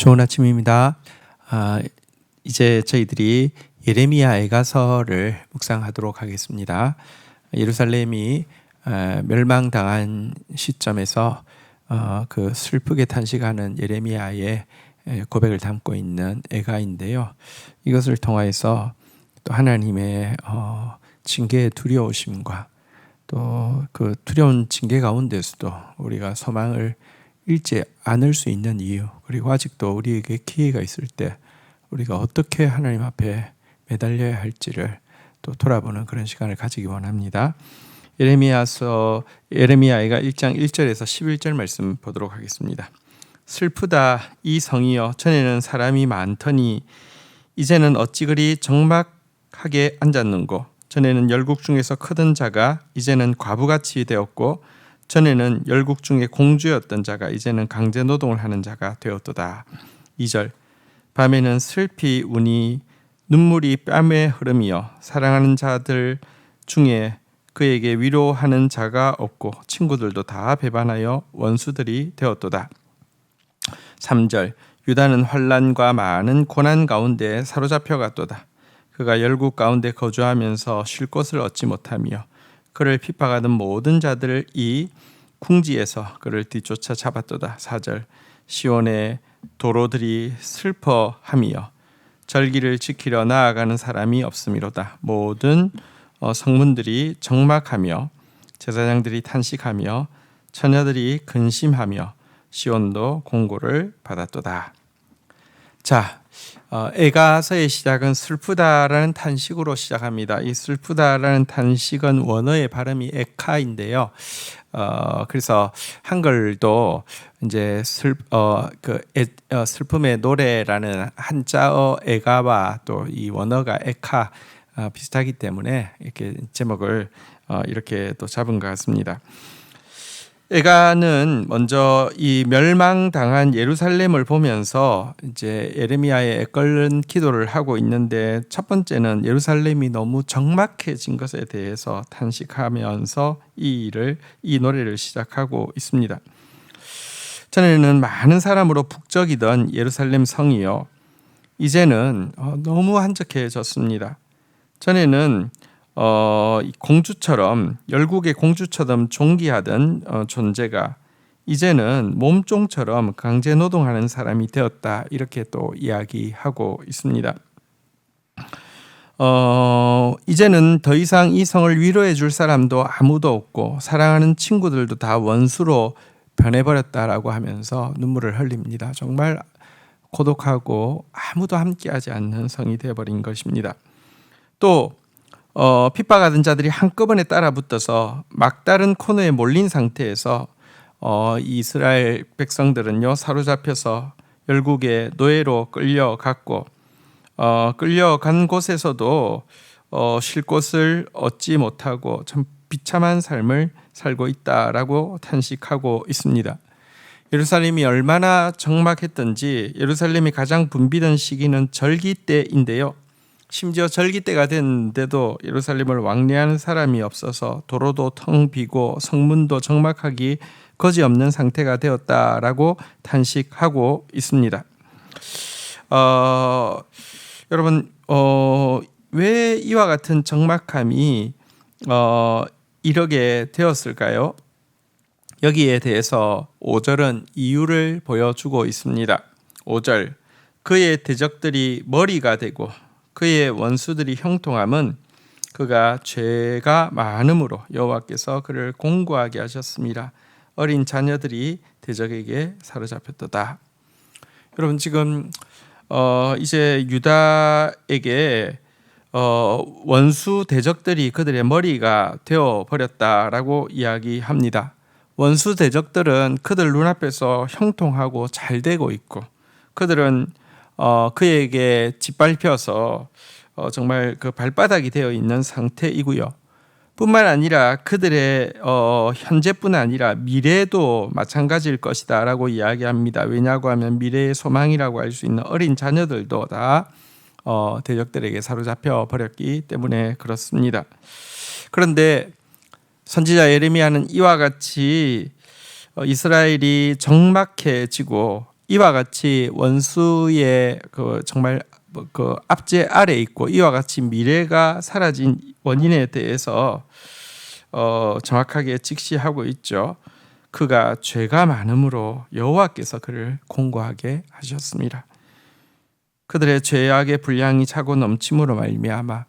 좋은 아침입니다. 아, 이제 저희들이 예레미야 애가서를 묵상하도록 하겠습니다. 예루살렘이 아, 멸망당한 시점에서 어, 그 슬프게 탄식하는 예레미야의 고백을 담고 있는 애가인데요. 이것을 통하여서 또 하나님의 어, 징계의 두려우심과 또 그 두려운 징계 가운데서도 우리가 소망을 잃지 않을 수 있는 이유 그리고 아직도 우리에게 기회가 있을 때 우리가 어떻게 하나님 앞에 매달려야 할지를 또 돌아보는 그런 시간을 가지기 원합니다. 예레미야서 예레미야가 1장 1절에서 11절 말씀 보도록 하겠습니다. 슬프다 이 성이여 전에는 사람이 많더니 이제는 어찌 그리 정막하게 앉았는고 전에는 열국 중에서 크던 자가 이제는 과부같이 되었고 전에는 열국 중에 공주였던 자가 이제는 강제 노동을 하는 자가 되었도다. 2절 밤에는 슬피 우니 눈물이 뺨에 흐름이여 사랑하는 자들 중에 그에게 위로하는 자가 없고 친구들도 다 배반하여 원수들이 되었도다. 3절 유다는 환란과 많은 고난 가운데 사로잡혀 갔도다. 그가 열국 가운데 거주하면서 쉴 곳을 얻지 못하며 그를 핍박하던 모든 자들이 궁지에서 그를 뒤쫓아 잡았도다. 4절 시온의 도로들이 슬퍼하며 절기를 지키려 나아가는 사람이 없음이로다. 모든 어, 성문들이 적막하며 제사장들이 탄식하며 처녀들이 근심하며 시온도 공고를 받았도다. 자, 어, 에가서의 시작은 슬프다라는 탄식으로 시작합니다. 이 슬프다라는 탄식은 원어의 발음이 에카인데요. 어, 그래서 한글도 이제 슬, 어, 그 에, 어, 슬픔의 노래라는 한자어 에가와 또 이 원어가 에카 어, 비슷하기 때문에 이렇게 제목을 어, 이렇게 또 잡은 것 같습니다. 에가는 먼저 이 멸망당한 예루살렘을 보면서 이제 예레미야의 애걸른 기도를 하고 있는데 첫 번째는 예루살렘이 너무 적막해진 것에 대해서 탄식하면서 이 일을 이 노래를 시작하고 있습니다. 전에는 많은 사람으로 북적이던 예루살렘 성이요 이제는 어, 너무 한적해졌습니다. 전에는 어, 공주처럼 열국의 공주처럼 존귀하던 어, 존재가 이제는 몸종처럼 강제 노동하는 사람이 되었다 이렇게 또 이야기하고 있습니다. 어, 이제는 더 이상 이 성을 위로해 줄 사람도 아무도 없고 사랑하는 친구들도 다 원수로 변해버렸다라고 하면서 눈물을 흘립니다. 정말 고독하고 아무도 함께하지 않는 성이 되어버린 것입니다. 또 어, 핍박하던 자들이 한꺼번에 따라붙어서 막다른 코너에 몰린 상태에서 어, 이스라엘 백성들은요 사로잡혀서 열국의 노예로 끌려갔고 어, 끌려간 곳에서도 어, 쉴 곳을 얻지 못하고 참 비참한 삶을 살고 있다라고 탄식하고 있습니다. 예루살렘이 얼마나 적막했던지 예루살렘이 가장 붐비던 시기는 절기 때인데요. 심지어 절기 때가 됐는데도 예루살렘을 왕래하는 사람이 없어서 도로도 텅 비고 성문도 적막하기 거지없는 상태가 되었다라고 탄식하고 있습니다. 어, 여러분 어, 왜 이와 같은 적막함이 어, 이러게 되었을까요? 여기에 대해서 5절은 이유를 보여주고 있습니다. 5절 그의 대적들이 머리가 되고 그의 원수들이 형통함은 그가 죄가 많음으로 여호와께서 그를 공고하게 하셨습니다. 어린 자녀들이 대적에게 사로잡혔도다. 여러분 지금 어 이제 유다에게 어 원수 대적들이 그들의 머리가 되어 버렸다라고 이야기합니다. 원수 대적들은 그들 눈앞에서 형통하고 잘 되고 있고 그들은 어, 그에게 짓밟혀서 어, 정말 그 발바닥이 되어 있는 상태이고요. 뿐만 아니라 그들의 어, 현재뿐 아니라 미래도 마찬가지일 것이다라고 이야기합니다. 왜냐고 하면 미래의 소망이라고 할 수 있는 어린 자녀들도 다 어, 대적들에게 사로잡혀 버렸기 때문에 그렇습니다. 그런데 선지자 예레미야는 이와 같이 어, 이스라엘이 적막해지고 이와 같이 원수의 그 정말 뭐그 압제 아래 있고 이와 같이 미래가 사라진 원인에 대해서 어 정확하게 직시하고 있죠. 그가 죄가 많음으로 여호와께서 그를 공고하게 하셨습니다. 그들의 죄악의 분량이 차고 넘침으로 말미암아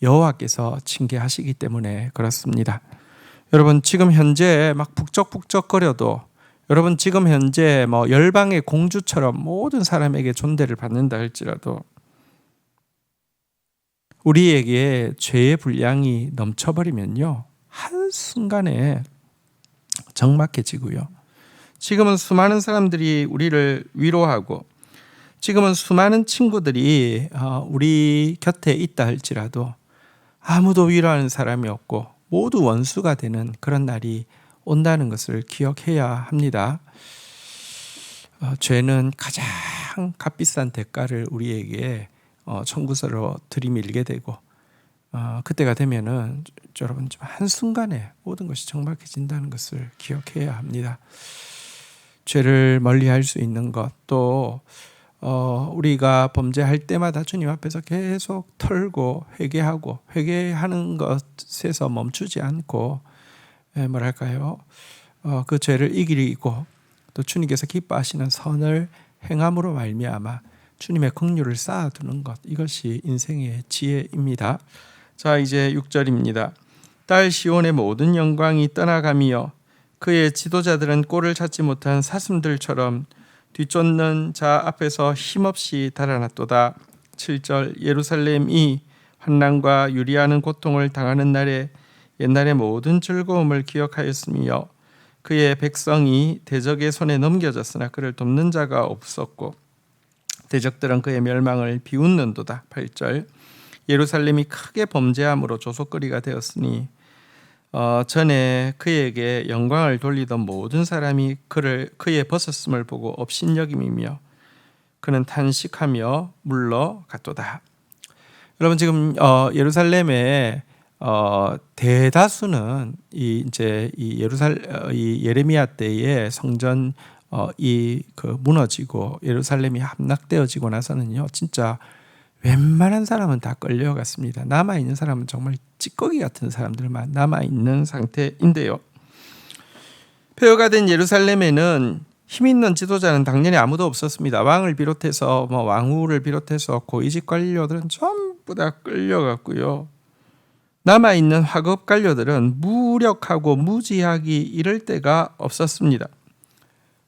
여호와께서 징계하시기 때문에 그렇습니다. 여러분 지금 현재 막 북적북적거려도 여러분 지금 현재 뭐 열방의 공주처럼 모든 사람에게 존대를 받는다 할지라도 우리에게 죄의 분량이 넘쳐버리면요 한 순간에 적막해지고요. 지금은 수많은 사람들이 우리를 위로하고 지금은 수많은 친구들이 어, 우리 곁에 있다 할지라도 아무도 위로하는 사람이 없고 모두 원수가 되는 그런 날이 온다는 것을 기억해야 합니다. 어, 죄는 가장 값비싼 대가를 우리에게 어, 청구서로 들이밀게 되고 어, 그때가 되면은 여러분 한 순간에 모든 것이 정박해진다는 것을 기억해야 합니다. 죄를 멀리할 수 있는 것또 어, 우리가 범죄할 때마다 주님 앞에서 계속 털고 회개하고 회개하는 것에서 멈추지 않고 에, 뭐랄까요? 어, 그 죄를 이기고 또 주님께서 기뻐하시는 선을 행함으로 말미암아 주님의 긍휼을 쌓아두는 것 이것이 인생의 지혜입니다. 자 이제 6절입니다. 딸 시온의 모든 영광이 떠나가며 그의 지도자들은 꼴을 찾지 못한 사슴들처럼 뒤쫓는 자 앞에서 힘없이 달아났도다. 7절 예루살렘이 환난과 유리하는 고통을 당하는 날에 옛날의 모든 즐거움을 기억하였으며 그의 백성이 대적의 손에 넘겨졌으나 그를 돕는 자가 없었고 대적들은 그의 멸망을 비웃는도다. 8절 예루살렘이 크게 범죄함으로 조속거리가 되었으니 어, 전에 그에게 영광을 돌리던 모든 사람이 그를 그의 벗었음을 보고 업신여김이며 그는 탄식하며 물러갔도다. 여러분 지금 어, 예루살렘에 어, 대다수는 이 이제 이 예루살 어, 이 예레미야 때의 성전 어, 이 그 무너지고 예루살렘이 함락되어지고 나서는요 진짜 웬만한 사람은 다 끌려갔습니다. 남아 있는 사람은 정말 찌꺼기 같은 사람들만 남아 있는 상태인데요. 폐허가 된 예루살렘에는 힘 있는 지도자는 당연히 아무도 없었습니다. 왕을 비롯해서 뭐 왕후를 비롯해서 고위직 관료들은 전부 다 끌려갔고요. 남아 있는 화급 관료들은 무력하고 무지하기 이를 데가 없었습니다.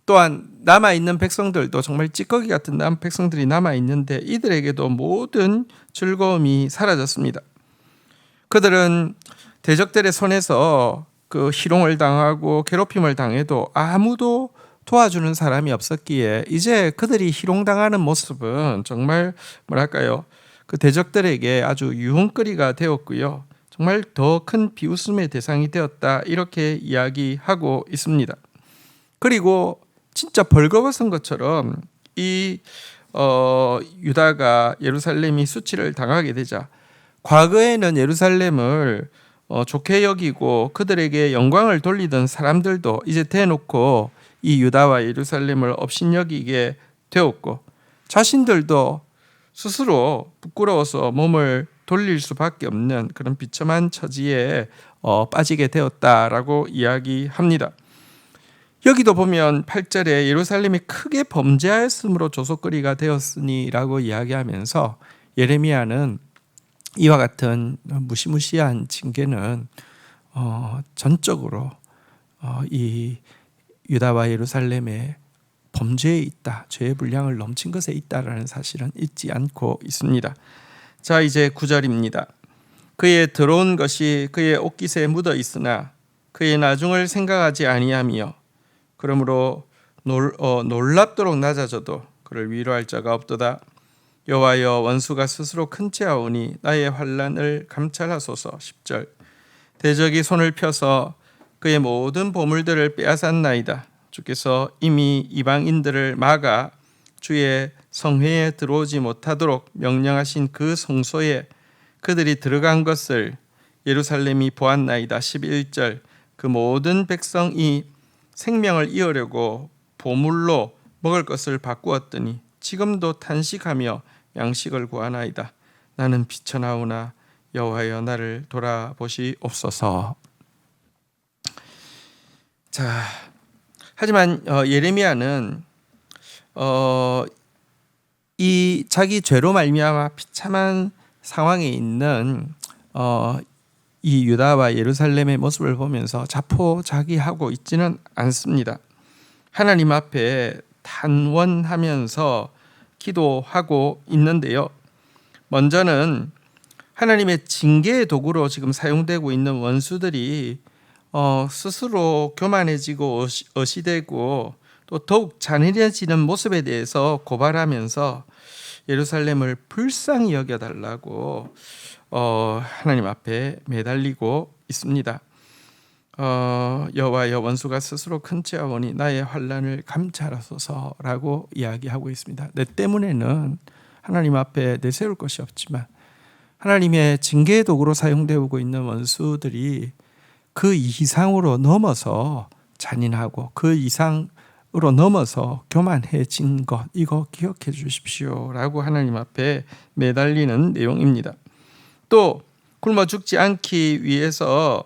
또한 남아 있는 백성들도 정말 찌꺼기 같은 남 백성들이 남아 있는데 이들에게도 모든 즐거움이 사라졌습니다. 그들은 대적들의 손에서 그 희롱을 당하고 괴롭힘을 당해도 아무도 도와주는 사람이 없었기에 이제 그들이 희롱당하는 모습은 정말 뭐랄까요 그 대적들에게 아주 유흥거리가 되었고요 정말 더 큰 비웃음의 대상이 되었다 이렇게 이야기하고 있습니다. 그리고 진짜 벌거벗은 것처럼 이 어, 유다가 예루살렘이 수치를 당하게 되자 과거에는 예루살렘을 어, 좋게 여기고 그들에게 영광을 돌리던 사람들도 이제 대놓고 이 유다와 예루살렘을 업신여기게 되었고 자신들도 스스로 부끄러워서 몸을 돌릴 수밖에 없는 그런 비참한 처지에 어, 빠지게 되었다라고 이야기합니다. 여기도 보면 8절에 예루살렘이 크게 범죄하였으므로 조속거리가 되었으니라고 이야기하면서 예레미야는 이와 같은 무시무시한 징계는 어, 전적으로 어, 이 유다와 예루살렘의 범죄에 있다, 죄의 분량을 넘친 것에 있다라는 사실은 잊지 않고 있습니다. 자, 이제 9절입니다. 그의 들어온 것이 그의 옷깃에 묻어 있으나 그의 나중을 생각하지 아니하며 그러므로 놀, 어, 놀랍도록 낮아져도 그를 위로할 자가 없도다. 여호와여 원수가 스스로 큰 채하오니 나의 환란을 감찰하소서. 10절 대적이 손을 펴서 그의 모든 보물들을 빼앗았나이다. 주께서 이미 이방인들을 막아 주의 성회에 들어오지 못하도록 명령하신 그 성소에 그들이 들어간 것을 예루살렘이 보았나이다. 11절 그 모든 백성이 생명을 이으려고 보물로 먹을 것을 바꾸었더니 지금도 탄식하며 양식을 구하나이다. 나는 비쳐나오나 여호와여 나를 돌아보시옵소서. 자, 하지만 어, 예레미야는 어, 이 자기 죄로 말미암아 비참한 상황에 있는 어, 이 유다와 예루살렘의 모습을 보면서 자포자기하고 있지는 않습니다. 하나님 앞에 단원하면서 기도하고 있는데요. 먼저는 하나님의 징계의 도구로 지금 사용되고 있는 원수들이 어, 스스로 교만해지고 어시, 어시되고 또 더욱 잔인해지는 모습에 대해서 고발하면서 예루살렘을 불쌍히 여겨달라고 어, 하나님 앞에 매달리고 있습니다. 어, 여호와여 원수가 스스로 큰 죄하오니 나의 환란을 감찰하소서라고 이야기하고 있습니다. 내 때문에는 하나님 앞에 내세울 것이 없지만 하나님의 징계의 도구로 사용되고 있는 원수들이 그 이상으로 넘어서 잔인하고 그 이상 으로 넘어서 교만해진 것 이거 기억해 주십시오라고 하나님 앞에 매달리는 내용입니다. 또 굶어 죽지 않기 위해서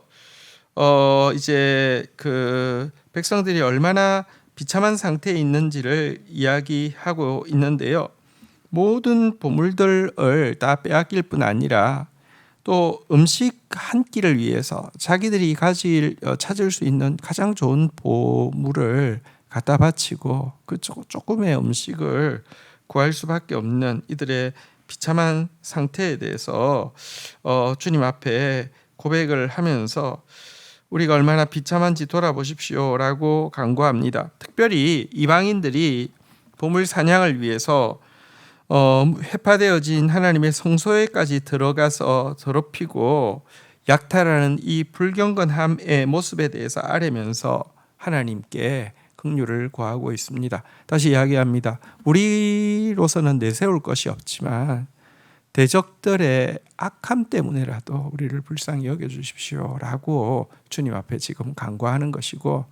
어 이제 그 백성들이 얼마나 비참한 상태에 있는지를 이야기하고 있는데요. 모든 보물들을 다 빼앗길 뿐 아니라 또 음식 한 끼를 위해서 자기들이 가질 어, 찾을 수 있는 가장 좋은 보물을 갖다 바치고 그 조금의 음식을 구할 수밖에 없는 이들의 비참한 상태에 대해서 어, 주님 앞에 고백을 하면서 우리가 얼마나 비참한지 돌아보십시오라고 간구합니다. 특별히 이방인들이 보물 사냥을 위해서 어, 회파되어진 하나님의 성소에까지 들어가서 더럽히고 약탈하는 이 불경건함의 모습에 대해서 아뢰면서 하나님께 긍휼을 구하고 있습니다. 다시 이야기합니다. 우리로서는 내세울 것이 없지만 대적들의 악함 때문에라도 우리를 불쌍히 여겨 주십시오라고 주님 앞에 지금 간구하는 것이고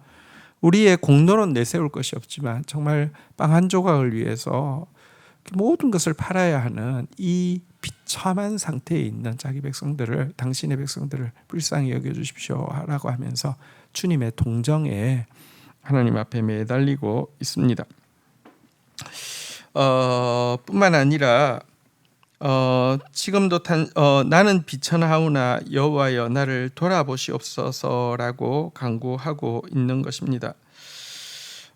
우리의 공로는 내세울 것이 없지만 정말 빵 한 조각을 위해서 모든 것을 팔아야 하는 이 비참한 상태에 있는 자기 백성들을 당신의 백성들을 불쌍히 여겨 주십시오라고 하면서 주님의 동정에 하나님 앞에 매달리고 있습니다. 어, 뿐만 아니라 어, 지금도 탄, 어, 나는 비천하오나 여호와여 나를 돌아보시옵소서라고 간구하고 있는 것입니다.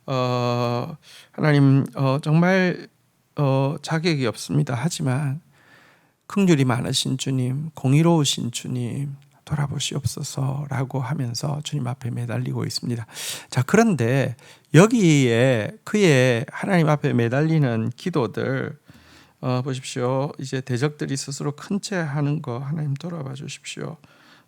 어, 하나님 어, 정말 어, 자격이 없습니다. 하지만 긍휼이 많으신 주님, 공의로우신 주님 돌아보시옵소서라고 하면서 주님 앞에 매달리고 있습니다. 자, 그런데 여기에 그의 하나님 앞에 매달리는 기도들 어, 보십시오. 이제 대적들이 스스로 큰 채 하는 거 하나님 돌아봐 주십시오.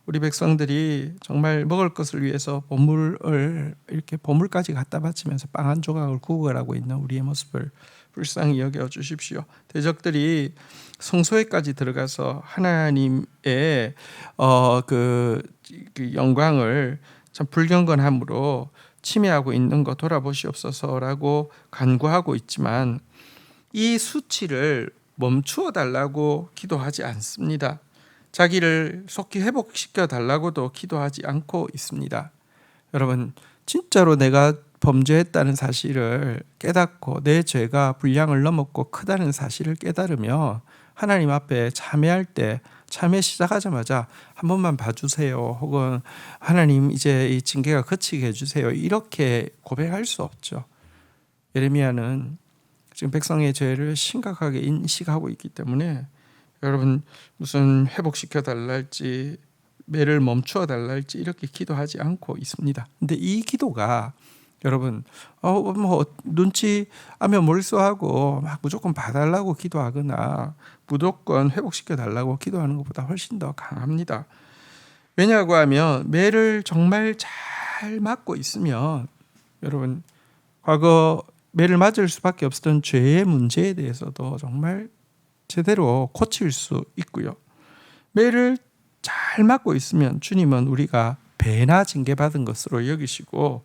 우리 백성들이 정말 먹을 것을 위해서 보물을 이렇게 보물까지 갖다 바치면서 빵 한 조각을 구걸하고 있는 우리의 모습을 불쌍히 여겨 주십시오. 대적들이 성소에까지 들어가서 하나님의 어 그 그 영광을 참 불경건함으로 침해하고 있는 거 돌아보시옵소서라고 간구하고 있지만 이 수치를 멈추어 달라고 기도하지 않습니다. 자기를 속히 회복시켜 달라고도 기도하지 않고 있습니다. 여러분, 진짜로 내가 범죄했다는 사실을 깨닫고 내 죄가 분량을 넘었고 크다는 사실을 깨달으며 하나님 앞에 참회할 때 참회 시작하자마자 한 번만 봐주세요. 혹은 하나님 이제 이 징계가 그치게 해주세요. 이렇게 고백할 수 없죠. 예레미야는 지금 백성의 죄를 심각하게 인식하고 있기 때문에 여러분 무슨 회복시켜 달랄지 매를 멈추어 달랄지 이렇게 기도하지 않고 있습니다. 근데 이 기도가 여러분 어 뭐 눈치 하면 몰수하고 막 무조건 봐달라고 기도하거나 무조건 회복시켜 달라고 기도하는 것보다 훨씬 더 강합니다. 왜냐고 하면 매를 정말 잘 맞고 있으면 여러분 과거 매를 맞을 수밖에 없었던 죄의 문제에 대해서도 정말 제대로 고칠 수 있고요. 매를 잘 맞고 있으면 주님은 우리가 배나 징계받은 것으로 여기시고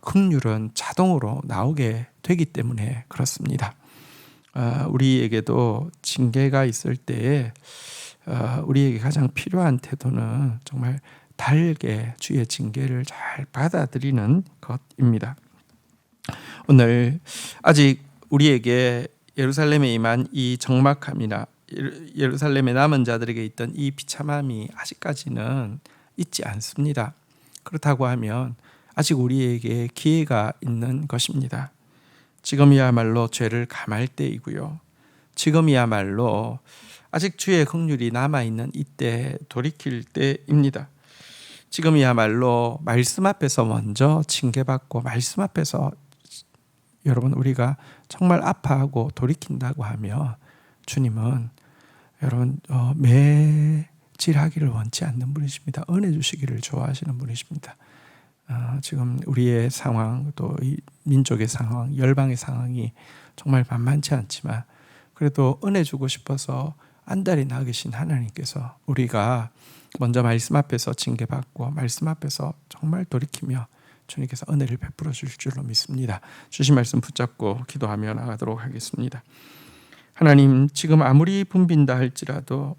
긍휼은 자동으로 나오게 되기 때문에 그렇습니다. 아, 우리에게도 징계가 있을 때에 아, 우리에게 가장 필요한 태도는 정말 달게 주의 징계를 잘 받아들이는 것입니다. 오늘 아직 우리에게 예루살렘에 임한 이 적막함이나 예루살렘의 남은 자들에게 있던 이 비참함이 아직까지는 있지 않습니다. 그렇다고 하면 아직 우리에게 기회가 있는 것입니다. 지금이야말로 죄를 감할 때이고요. 지금이야말로 아직 주의 긍휼이 남아 있는 이때 돌이킬 때입니다. 지금이야말로 말씀 앞에서 먼저 징계받고 말씀 앞에서 여러분 우리가 정말 아파하고 돌이킨다고 하면 주님은 여러분 어, 매질하기를 원치 않는 분이십니다. 은혜 주시기를 좋아하시는 분이십니다. 어, 지금 우리의 상황 또 민족의 상황, 열방의 상황이 정말 만만치 않지만 그래도 은혜 주고 싶어서 안달이 나 계신 하나님께서 우리가 먼저 말씀 앞에서 징계받고 말씀 앞에서 정말 돌이키며 주님께서 은혜를 베풀어 주실 줄로 믿습니다. 주신 말씀 붙잡고 기도하며 나가도록 하겠습니다. 하나님 지금 아무리 붐빈다 할지라도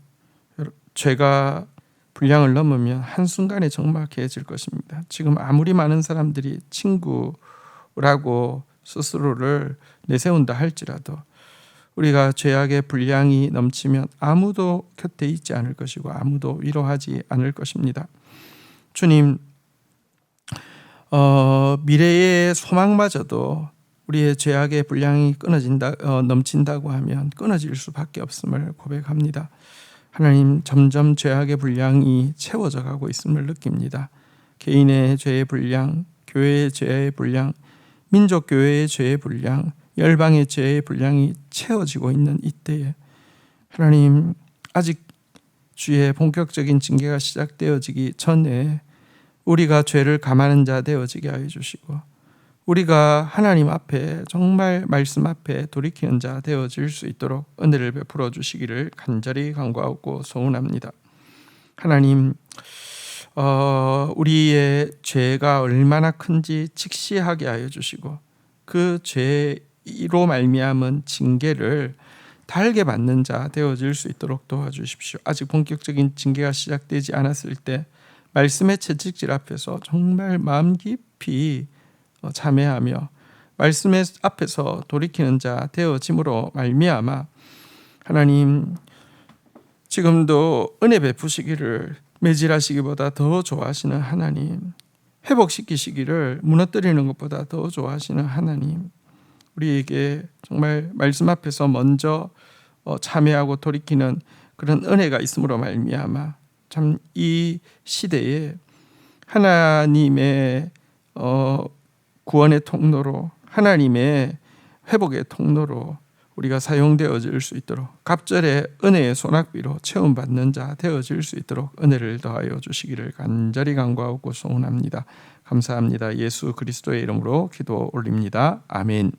죄가 분량을 넘으면 한순간에 적막해질 것입니다. 지금 아무리 많은 사람들이 친구라고 스스로를 내세운다 할지라도 우리가 죄악의 분량이 넘치면 아무도 곁에 있지 않을 것이고 아무도 위로하지 않을 것입니다. 주님, 어, 미래의 소망마저도 우리의 죄악의 분량이 끊어진다, 어, 넘친다고 하면 끊어질 수밖에 없음을 고백합니다. 하나님, 점점 죄악의 분량이 채워져 가고 있음을 느낍니다. 개인의 죄의 분량, 교회의 죄의 분량, 민족 교회의 죄의 분량, 열방의 죄의 분량이 채워지고 있는 이때에 하나님 아직 주의 본격적인 징계가 시작되어지기 전에 우리가 죄를 감하는 자 되어지게 하여 주시고 우리가 하나님 앞에 정말 말씀 앞에 돌이키는 자 되어질 수 있도록 은혜를 베풀어 주시기를 간절히 간구하고 소원합니다. 하나님 어, 우리의 죄가 얼마나 큰지 직시하게 하여 주시고 그 죄로 말미암은 징계를 달게 받는 자 되어질 수 있도록 도와주십시오. 아직 본격적인 징계가 시작되지 않았을 때 말씀의 채찍질 앞에서 정말 마음 깊이 어, 참회하며 말씀의 앞에서 돌이키는 자 되어짐으로 말미암아 하나님 지금도 은혜 베푸시기를 매질하시기보다 더 좋아하시는 하나님 회복시키시기를 무너뜨리는 것보다 더 좋아하시는 하나님 우리에게 정말 말씀 앞에서 먼저 어, 참회하고 돌이키는 그런 은혜가 있음으로 말미암아 참 이 시대에 하나님의 어, 구원의 통로로 하나님의 회복의 통로로 우리가 사용되어질 수 있도록 갑절의 은혜의 소낙비로 체험받는 자 되어질 수 있도록 은혜를 더하여 주시기를 간절히 간구하고 소원합니다. 감사합니다. 예수 그리스도의 이름으로 기도 올립니다. 아멘.